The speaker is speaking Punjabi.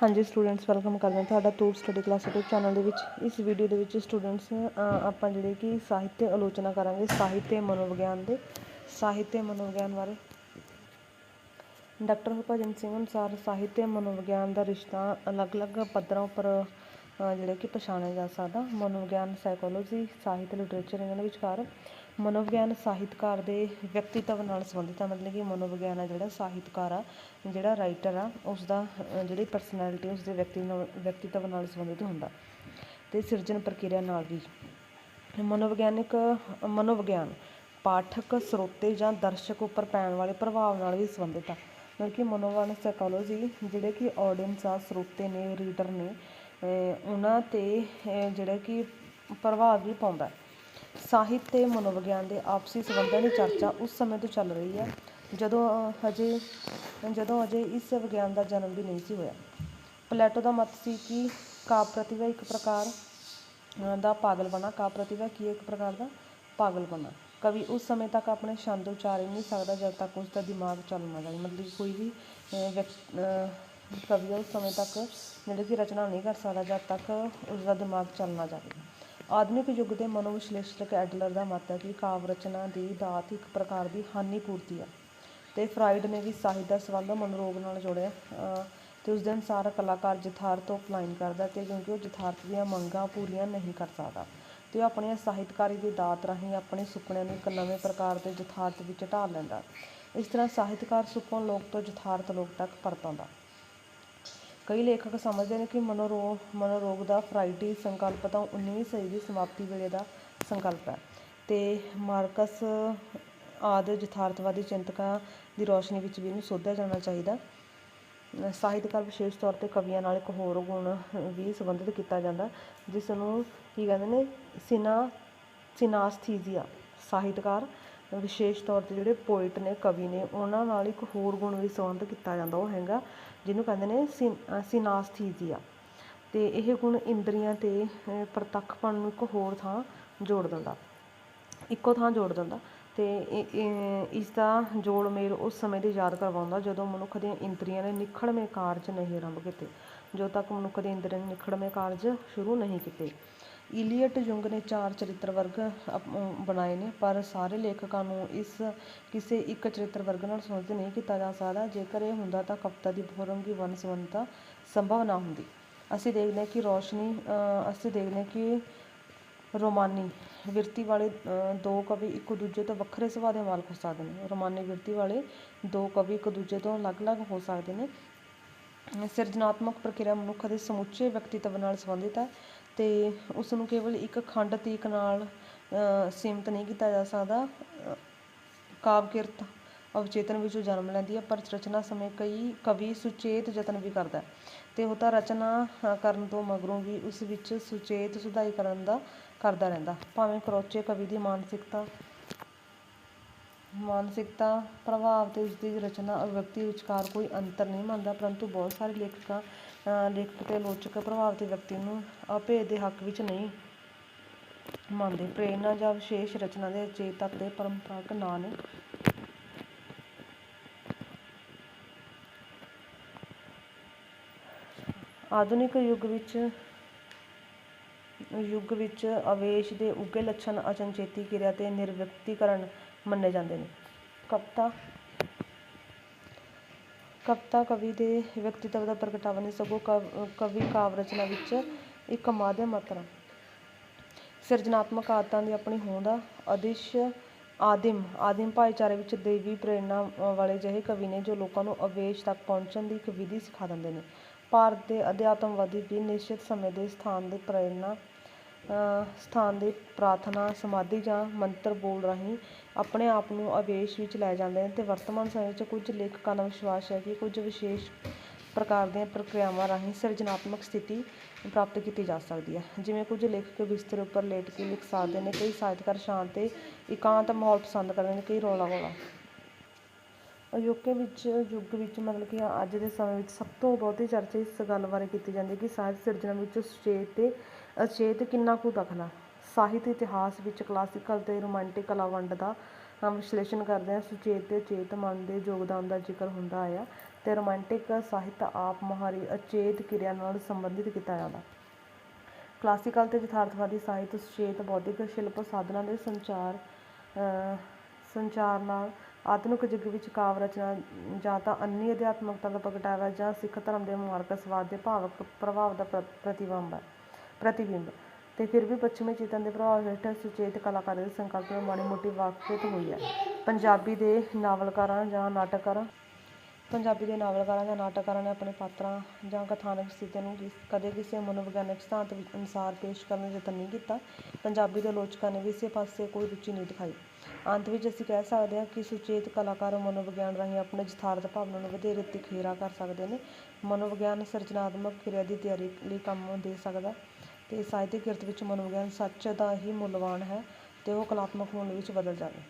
ਹਾਂਜੀ ਸਟੂਡੈਂਟਸ ਵੈਲਕਮ ਕਰਦੇ ਹਾਂ ਤੁਹਾਡਾ tour study class YouTube channel ਦੇ ਵਿੱਚ। ਇਸ ਵੀਡੀਓ ਦੇ ਵਿੱਚ ਸਟੂਡੈਂਟਸ ਆਪਾਂ ਜਿਹੜੇ ਕਿ ਸਾਹਿਤ ਆਲੋਚਨਾ ਕਰਾਂਗੇ ਸਾਹਿਤ ਮਨੋਵਿਗਿਆਨ ਦੇ ਸਾਹਿਤ ਮਨੋਵਿਗਿਆਨ ਬਾਰੇ। ਡਾਕਟਰ ਹਰਭਜਨ ਸਿੰਘ ਅਨੁਸਾਰ ਸਾਹਿਤ ਮਨੋਵਿਗਿਆਨ ਦਾ ਰਿਸ਼ਤਾ ਅਲੱਗ-ਅਲੱਗ ਪੱਧਰਾਂ ਉੱਪਰ ਜਿਹੜੇ ਕਿ ਪਛਾਣਿਆ ਜਾ ਸਕਦਾ। ਮਨੋਵਿਗਿਆਨ ਸਾਈਕੋਲੋਜੀ ਸਾਹਿਤ ਲਿਟਰੇਚਰ ਇਹਨਾਂ ਦੇ ਵਿਚਕਾਰ ਮਨੋਵਿਗਿਆਨ ਸਾਹਿਤਕਾਰ ਦੇ ਵਿਅਕਤੀਤਵ ਨਾਲ ਸੰਬੰਧਿਤ ਆ। ਮਤਲਬ ਕਿ ਮਨੋਵਿਗਿਆਨ ਆ ਜਿਹੜਾ ਸਾਹਿਤਕਾਰ ਆ, ਜਿਹੜਾ ਰਾਈਟਰ ਆ ਉਸ ਦਾ ਜਿਹੜੀ ਪਰਸਨੈਲਿਟੀ ਉਸ ਦੇ ਵਿਅਕਤੀ ਨਾਲ, ਵਿਅਕਤੀਤਵ ਨਾਲ ਸੰਬੰਧਿਤ ਹੁੰਦਾ। ਤੇ ਸਿਰਜਣ ਪ੍ਰਕਿਰਿਆ ਨਾਲ ਵੀ। ਮਨੋਵਿਗਿਆਨਿਕ, ਮਨੋਵਿਗਿਆਨ ਪਾਠਕ, ਸਰੋਤੇ ਜਾਂ ਦਰਸ਼ਕ ਉੱਪਰ ਪੈਣ ਵਾਲੇ ਪ੍ਰਭਾਵ ਨਾਲ ਵੀ ਸੰਬੰਧਿਤ ਆ। ਮਤਲਬ ਕਿ ਮਨੋਵਿਗਿਆਨ ਸਾਈਕੋਲੋਜੀ ਜਿਹੜੇ ਕਿ ਆਡੀਅנס ਆ, ਸਰੋਤੇ ਨੇ ਰੀਡਰ ਨੇ ਉਹਨਾਂ ਤੇ ਜਿਹੜਾ ਕਿ ਪ੍ਰਭਾਵ ਵੀ ਪਾਉਂਦਾ ਸਾਹਿਤ ਅਤੇ ਮਨੋਵਿਗਿਆਨ ਦੇ ਆਪਸੀ ਸੰਬੰਧਾਂ ਦੀ ਚਰਚਾ ਉਸ ਸਮੇਂ ਤੋਂ ਚੱਲ ਰਹੀ ਹੈ ਜਦੋਂ ਅਹ, ਹਜੇ ਜਦੋਂ ਅਜੇ ਇਸ ਵਿਗਿਆਨ ਦਾ ਜਨਮ ਵੀ ਨਹੀਂ ਸੀ ਹੋਇਆ। ਪਲੈਟੋ ਦਾ ਮਤ ਸੀ ਕਿ ਕਾਵਿ ਪ੍ਰਤਿਭਾ ਇੱਕ ਪ੍ਰਕਾਰ ਅਹ, ਦਾ ਪਾਗਲਪਣਾ ਕਾਵਿ ਪ੍ਰਤਿਭਾ ਕੀ ਹੈ? ਇੱਕ ਪ੍ਰਕਾਰ ਦਾ ਪਾਗਲਪਣਾ ਕਵੀ ਉਸ ਸਮੇਂ ਤੱਕ ਆਪਣੇ ਛੰਦ ਉਚਾਰ ਹੀ ਨਹੀਂ ਸਕਦਾ ਜਦ ਤੱਕ ਉਸ ਦਾ ਦਿਮਾਗ ਚੱਲ ਨਾ ਜਾਏ ਮਤਲਬ ਕਿ ਕੋਈ ਵੀ ਵਿਅਕ- ਕਵੀ ਉਸ ਸਮੇਂ ਤੱਕ ਜਿਹੜੇ ਕਿ ਰਚਨਾ ਨਹੀਂ ਕਰ ਸਕਦਾ, ਜਦ ਤੱਕ ਉਸਦਾ ਦਿਮਾਗ ਚੱਲ ਨਾ ਜਾਵੇ। ਆਧੁਨਿਕ ਯੁੱਗ ਦੇ ਮਨੋਵਿਸ਼ਲੇਸ਼ਕ ਐਡਲਰ ਦਾ ਮਤ ਹੈ ਕਿ ਕਾਵਿ ਰਚਨਾ ਦੀ ਦਾਤ ਇੱਕ ਪ੍ਰਕਾਰ ਦੀ ਹਾਨੀ ਪੂਰਤੀ ਹੈ ਤੇ ਫਰਾਇਡ ਨੇ ਵੀ ਸਾਹਿਤ ਦਾ ਸੰਬੰਧ ਮਨੋਰੋਗ ਨਾਲ ਜੋੜਿਆ, ਅਹ ਤੇ ਉਸ ਦੇ ਅਨੁਸਾਰ ਕਲਾਕਾਰ ਯਥਾਰਥ ਤੋਂ ਅਪਲਾਈਨ ਕਰਦਾ ਤੇ ਕਿਉਂਕਿ ਉਹ ਯਥਾਰਥ ਦੀਆਂ ਮੰਗਾਂ ਪੂਰੀਆਂ ਨਹੀਂ ਕਰ ਸਕਦਾ ਤੇ ਉਹ ਆਪਣੀਆਂ ਸਾਹਿਤਕਾਰੀ ਦੀ ਦਾਤ ਰਾਹੀਂ ਆਪਣੇ ਸੁਪਨਿਆਂ ਨੂੰ ਇੱਕ ਨਵੇਂ ਪ੍ਰਕਾਰ ਦੇ ਯਥਾਰਥ ਵਿੱਚ ਢਾਲ ਲੈਂਦਾ। ਇਸ ਤਰ੍ਹਾਂ ਸਾਹਿਤਕਾਰ ਸੁਪਨ ਲੋਕ ਤੋਂ ਯਥਾਰਥ ਲੋਕ ਤੱਕ ਪਰਤਾਉਂਦਾ ਕਈ ਲੇਖਕ ਸਮਝਦੇ ਨੇ ਕਿ ਮਨੋਰੋਗ ਮਨੋਰੋਗ ਦਾ ਫਰਾਈਡੀ ਸੰਕਲਪ ਤਾਂ 19ਵੀਂ ਸਦੀ ਦੀ ਸਮਾਪਤੀ ਵੇਲੇ ਦਾ ਸੰਕਲਪ ਹੈ। ਤੇ ਮਾਰਕਸ ਆਦਿ ਯਥਾਰਥਵਾਦੀ ਚਿੰਤਕਾਂ ਦੀ ਰੋਸ਼ਨੀ ਵਿੱਚ ਵੀ ਇਹਨੂੰ ਸੋਧਿਆ ਜਾਣਾ ਚਾਹੀਦਾ। ਸਾਹਿਤਕਾਰ ਵਿਸ਼ੇਸ਼ ਤੌਰ ਤੇ ਕਵੀਆਂ ਨਾਲ ਇੱਕ ਹੋਰ ਗੁਣ ਵੀ ਸੰਬੰਧਿਤ ਕੀਤਾ ਜਾਂਦਾ, ਜਿਸ ਨੂੰ ਕੀ ਕਹਿੰਦੇ ਨੇ, ਸਿਨਾ, ਸਿਨਾਸਥੀਜ਼ੀਆ, ਸਾਹਿਤਕਾਰ ਵਿਸ਼ੇਸ਼ ਤੌਰ ਤੇ ਜਿਹੜੇ ਪੋਇਟ ਨੇ, ਕਵੀ ਨੇ, ਉਹਨਾਂ ਨਾਲ ਇੱਕ ਹੋਰ ਗੁਣ ਵੀ ਸੰਬੰਧ ਕੀਤਾ ਜਾਂਦਾ, ਉਹ ਹੈਗਾ ਜਿਹਨੂੰ ਕਹਿੰਦੇ ਨੇ ਸਿਨਾਸਥੀਜ਼ੀਆ। ਤੇ ਇਹ ਗੁਣ ਇੰਦਰੀਆਂ ਤੇ ਪ੍ਰਤੱਖਪਣ ਨੂੰ ਇੱਕ ਹੋਰ ਥਾਂ ਜੋੜ ਦਿੰਦਾ। ਇੱਕੋ ਥਾਂ ਜੋੜ ਦਿੰਦਾ। ਤੇ ਇਹ- ਇਸ ਦਾ ਜੋੜ ਮੇਲ ਉਸ ਸਮੇਂ ਦੀ ਯਾਦ ਕਰਵਾਉਂਦਾ, ਜਦੋਂ ਮਨੁੱਖ ਦੀਆਂ ਇੰਦਰੀਆਂ ਨੇ ਨਿਖੜਵੇਂ ਕਾਰਜ ਨਹੀਂ ਆਰੰਭ ਕੀਤੇ, ਜਦੋਂ ਤੱਕ ਮਨੁੱਖ ਦੇ ਇੰਦਰੀਆਂ ਨੇ ਨਿਖੜਵੇਂ ਕਾਰਜ ਸ਼ੁਰੂ ਨਹੀਂ ਕੀਤੇ। ਇਲੀਅਟ ਯੁੰਗ ਨੇ ਚਾਰ ਚਰਿੱਤਰ ਵਰਗ ਬਣਾਏ ਨੇ ਪਰ ਸਾਰੇ ਲੇਖਕਾਂ ਨੂੰ ਇਸ ਕਿਸੇ ਇੱਕ ਚਰਿੱਤਰ ਵਰਗ ਨਾਲ ਸੰਬੰਧਿਤ ਨਹੀਂ ਕੀਤਾ ਜਾ ਸਕਦਾ। ਜੇਕਰ ਇਹ ਹੁੰਦਾ ਤਾਂ ਕਵਿਤਾ ਦੀ ਬਹੁਰੰਗੀ ਵੰਨ ਸੁਵੰਨਤਾ ਸੰਭਵ ਨਾ ਹੁੰਦੀ। ਅਸੀਂ ਦੇਖਦੇ ਹਾਂ ਕਿ ਰੋਸ਼ਨੀ ਅਸੀਂ ਦੇਖਦੇ ਹਾਂ ਕਿ ਰੋਮਾਨੀ ਵਿਰਤੀ ਵਾਲੇ ਅ, ਦੋ ਕਵੀ ਇੱਕ ਦੂਜੇ ਤੋਂ ਵੱਖਰੇ ਸੁਭਾਅ ਦੇ ਮਾਲਕ ਹੋ ਸਕਦੇ ਨੇ। ਰੋਮਾਨੀ ਵਿਰਤੀ ਵਾਲੇ ਦੋ ਕਵੀ ਇੱਕ ਦੂਜੇ ਤੋਂ ਅਲੱਗ-ਅਲੱਗ ਹੋ ਸਕਦੇ ਨੇ। ਸਿਰਜਣਾਤਮਕ ਪ੍ਰਕਿਰਿਆ ਮਨੁੱਖ ਦੇ ਸਮੁੱਚੇ ਵਿਅਕਤੀਤਵ ਨਾਲ ਸੰਬੰਧਿਤ ਹੈ। ਤੇ ਉਸ ਨੂੰ ਕੇਵਲ ਇੱਕ ਖੰਡ ਤੀਕ ਨਾਲ ਅ, ਸੀਮਿਤ ਨਹੀਂ ਕੀਤਾ ਜਾ ਸਕਦਾ। ਕਾਵਿ ਕਿਰਤ ਅਵਚੇਤਨ ਵਿੱਚੋਂ ਜਨਮ ਲੈਂਦੀ ਹੈ ਪਰ ਰਚਨਾ ਸਮੇਂ ਕਈ ਕਵੀ ਸੁਚੇਤ ਯਤਨ ਵੀ ਕਰਦਾ ਹੈ। ਤੇ ਉਹ ਤਾਂ ਰਚਨਾ ਕਰਨ ਤੋਂ ਮਗਰੋਂ ਵੀ ਉਸ ਵਿੱਚ ਸੁਚੇਤ ਸੁਧਾਈ ਕਰਨ ਦਾ ਕਰਦਾ ਰਹਿੰਦਾ। ਭਾਵੇਂ ਕਰੋਚੇ ਕਵੀ ਦੀ ਮਾਨਸਿਕਤਾ ਮਾਨਸਿਕਤਾ ਪ੍ਰਭਾਵ ਤੇ ਉਸਦੀ ਰਚਨਾ ਅਭਿਵਿਅਕਤੀ ਵਿਚਕਾਰ ਕੋਈ ਅੰਤਰ ਨਹੀਂ ਮੰਨਦਾ ਪਰੰਤੂ ਬਹੁਤ ਸਾਰੇ ਲੇਖਕਾਂ ਲੇਖਕ ਤੇ ਆਲੋਚਕ ਪ੍ਰਭਾਵ ਵਿਅਕਤੀ ਨੂੰ ਅਭੇਦ ਦੇ ਹੱਕ ਵਿੱਚ ਨਹੀਂ ਮੰਨਦੇ। ਪ੍ਰੇਰਨਾ ਜਾਂ ਵਿਸ਼ੇਸ਼ ਰਚਨਾ ਦੇ ਚੇਤਕ ਦੇ ਪਰੰਪਰਾਗਤ ਨਾਂ ਨੇ ਆਧੁਨਿਕ ਯੁੱਗ ਵਿੱਚ ਯੁੱਗ ਵਿੱਚ ਆਵੇਸ਼ ਦੇ ਉੱਗੇ ਲੱਛਣ, ਅਚਨਚੇਤੀ ਕਿਰਿਆ ਤੇ ਨਿਰਵਿਅਕਤੀਕਰਨ ਮੰਨੇ ਜਾਂਦੇ ਨੇ। ਕਵਿਤਾ ਕਵਿਤਾ, ਕਵੀ ਦੇ ਵਿਅਕਤੀਤਵ ਦਾ ਪ੍ਰਗਟਾਵਾ ਨਹੀਂ, ਸਗੋਂ ਕਵ- ਕਵੀ ਕਾਵਿ ਰਚਨਾ ਵਿੱਚ ਇੱਕ ਮਾਧਿਅਮ ਮਾਤਰ। ਸਿਰਜਣਾਤਮਕ ਆਦਤਾਂ ਦੀ ਆਪਣੀ ਹੋਂਦ ਅਦਿਸ਼ ਆਦਿਮ ਆਦਿਮ ਭਾਈਚਾਰੇ ਵਿੱਚ ਦੇਵੀ ਪ੍ਰੇਰਨਾ ਵਾਲੇ ਜਿਹੇ ਕਵੀ ਨੇ ਜੋ ਲੋਕਾਂ ਨੂੰ ਆਵੇਸ਼ ਤੱਕ ਪਹੁੰਚਣ ਦੀ ਇੱਕ ਵਿਧੀ ਸਿਖਾ ਦਿੰਦੇ ਨੇ। ਭਾਰਤ ਦੇ ਅਧਿਆਤਮਵਾਦੀ ਵੀ ਨਿਸ਼ਚਿਤ ਸਮੇਂ ਦੇ ਸਥਾਨ ਦੇ ਪ੍ਰੇਰਨਾ ਸਥਾਨ ਦੀ ਪ੍ਰਾਰਥਨਾ, ਸਮਾਧੀ ਜਾਂ ਮੰਤਰ ਬੋਲ ਰਾਹੀਂ ਆਪਣੇ ਆਪ ਨੂੰ ਆਵੇਸ਼ ਵਿੱਚ ਲੈ ਜਾਂਦੇ ਨੇ ਅਤੇ ਵਰਤਮਾਨ ਸਮੇਂ ਵਿੱਚ ਕੁਝ ਲੇਖਕਾਂ ਦਾ ਵਿਸ਼ਵਾਸ ਹੈ ਕਿ ਕੁਝ ਵਿਸ਼ੇਸ਼ ਪ੍ਰਕਾਰ ਦੀਆਂ ਪ੍ਰਕਿਰਿਆਵਾਂ ਰਾਹੀਂ ਸਿਰਜਣਾਤਮਕ ਸਥਿਤੀ ਪ੍ਰਾਪਤ ਕੀਤੀ ਜਾ ਸਕਦੀ ਹੈ। ਜਿਵੇਂ ਕੁਝ ਲੇਖਕ ਬਿਸਤਰੇ ਉੱਪਰ ਲੇਟ ਕੇ ਲਿਖ ਸਕਦੇ ਨੇ, ਕਈ ਸਾਹਿਤਕਾਰ ਸ਼ਾਂਤ ਅਤੇ ਇਕਾਂਤ ਮਾਹੌਲ ਪਸੰਦ ਕਰਦੇ ਨੇ, ਕਈ ਰੌਲਾ ਗੋਲਾ ਅਜੋਕੇ ਵਿੱਚ, ਯੁੱਗ ਵਿੱਚ ਮਤਲਬ ਕਿ ਅੱਜ ਦੇ ਸਮੇਂ ਵਿੱਚ ਸਭ ਤੋਂ ਬਹੁਤੀ ਚਰਚਾ ਇਸ ਗੱਲ ਬਾਰੇ ਕੀਤੀ ਜਾਂਦੀ ਹੈ ਕਿ ਸਾਹਿਤ ਸਿਰਜਣਾ ਵਿੱਚ ਸੁਚੇਤ ਅਤੇ ਅਚੇਤ ਕਿੰਨਾ ਕੁ ਦਖਲਾ ਸਾਹਿਤ ਇਤਿਹਾਸ ਵਿੱਚ ਕਲਾਸੀਕਲ ਤੇ ਰੋਮਾਂਟਿਕ ਕਲਾ ਵੰਡ ਦਾ ਵਿਸ਼ਲੇਸ਼ਣ ਕਰਦੇ ਹਾਂ। ਸੁਚੇਤ ਤੇ ਅਚੇਤ, ਮਨ ਦੇ ਯੋਗਦਾਨ ਦਾ ਜ਼ਿਕਰ ਹੁੰਦਾ ਆਇਆ ਤੇ ਰੋਮਾਂਟਿਕ ਸਾਹਿਤ ਆਪ ਮੁਹਾਰੀ ਅਚੇਤ ਕਿਰਿਆ ਨਾਲ ਸੰਬੰਧਿਤ ਕੀਤਾ ਜਾਂਦਾ। ਕਲਾਸੀਕਲ ਤੇ ਯਥਾਰਥਵਾਦੀ ਸਾਹਿਤ ਸੁਚੇਤ ਬੌਧਿਕ ਸ਼ਿਲਪ ਸਾਧਨਾਂ ਦੇ ਸੰਚਾਰ ਸੰਚਾਰ ਨਾਲ ਆਧੁਨਿਕ ਯੁੱਗ ਵਿੱਚ ਕਾਵਿ ਰਚਨਾ ਜਾਂ ਤਾਂ ਅੰਨੀ ਅਧਿਆਤਮਕਤਾ ਦਾ ਪ੍ਰਗਟਾਵਾ ਜਾਂ ਸਿੱਖ ਧਰਮ ਦੇ ਮਾਰਕਸਵਾਦ ਦੇ ਭਾਵਕ ਪ੍ਰਭਾਵ ਦਾ ਪ੍ਰ- ਪ੍ਰਤੀਬਿੰਬ ਹੈ। ਪ੍ਰਤੀਬਿੰਬ। ਤੇ ਫਿਰ ਵੀ ਪੱਛਮੀ ਚੇਤਨ ਦੇ ਪ੍ਰਭਾਵ ਹੇਠ ਸੁਚੇਤ ਕਲਾਕਾਰੀ ਦੇ ਸੰਕਲਪ ਨਾਲ ਮਾੜੀ ਮੋਟੀ ਵਾਕਫੀਅਤ ਹੋਈ ਹੈ। ਪੰਜਾਬੀ ਦੇ ਨਾਵਲਕਾਰਾਂ ਜਾਂ ਨਾਟਕਕਾਰਾਂ ਪੰਜਾਬੀ ਦੇ ਨਾਵਲਕਾਰਾਂ ਜਾਂ ਨਾਟਕਕਾਰਾਂ ਨੇ ਆਪਣੇ ਪਾਤਰਾਂ ਜਾਂ ਕਥਾਨਕ ਸਥਿਤੀ ਨੂੰ ਕਦੇ ਕਿਸੇ ਮਨੋਵਿਗਿਆਨਕ ਸਿਧਾਂਤ ਅਨੁਸਾਰ ਪੇਸ਼ ਕਰਨ ਦਾ ਯਤਨ ਨਹੀਂ ਕੀਤਾ। ਪੰਜਾਬੀ ਦੇ ਆਲੋਚਕਾਂ ਨੇ ਵੀ ਇਸੇ ਪਾਸੇ ਕੋਈ ਰੁਚੀ ਨਹੀਂ ਦਿਖਾਈ। ਅੰਤ ਵਿੱਚ ਅਸੀਂ ਕਹਿ ਸਕਦੇ ਹਾਂ ਕਿ ਸੁਚੇਤ ਕਲਾਕਾਰ ਮਨੋਵਿਗਿਆਨ ਰਾਹੀਂ ਆਪਣੇ ਯਥਾਰਥ ਭਾਵਨਾ ਨੂੰ ਵਧੇਰੇ ਤਿਖੇਰਾ ਕਰ ਸਕਦੇ ਨੇ। ਮਨੋਵਿਗਿਆਨ ਸਿਰਜਣਾਤਮਕ ਕਿਰਿਆ ਦੀ ਤਿਆਰੀ ਲਈ ਕੰਮ ਦੇ ਸਕਦਾ ਅਤੇ ਸਾਹਿਤਿਕ ਕਿਰਤ ਵਿੱਚ ਮਨੋਵਿਗਿਆਨ ਸੱਚ ਦਾ ਹੀ ਮੁੱਲਵਾਨ ਹੈ ਅਤੇ ਉਹ ਕਲਾਤਮਕ ਮੁੱਲ ਵਿੱਚ ਬਦਲ ਜਾਵੇ।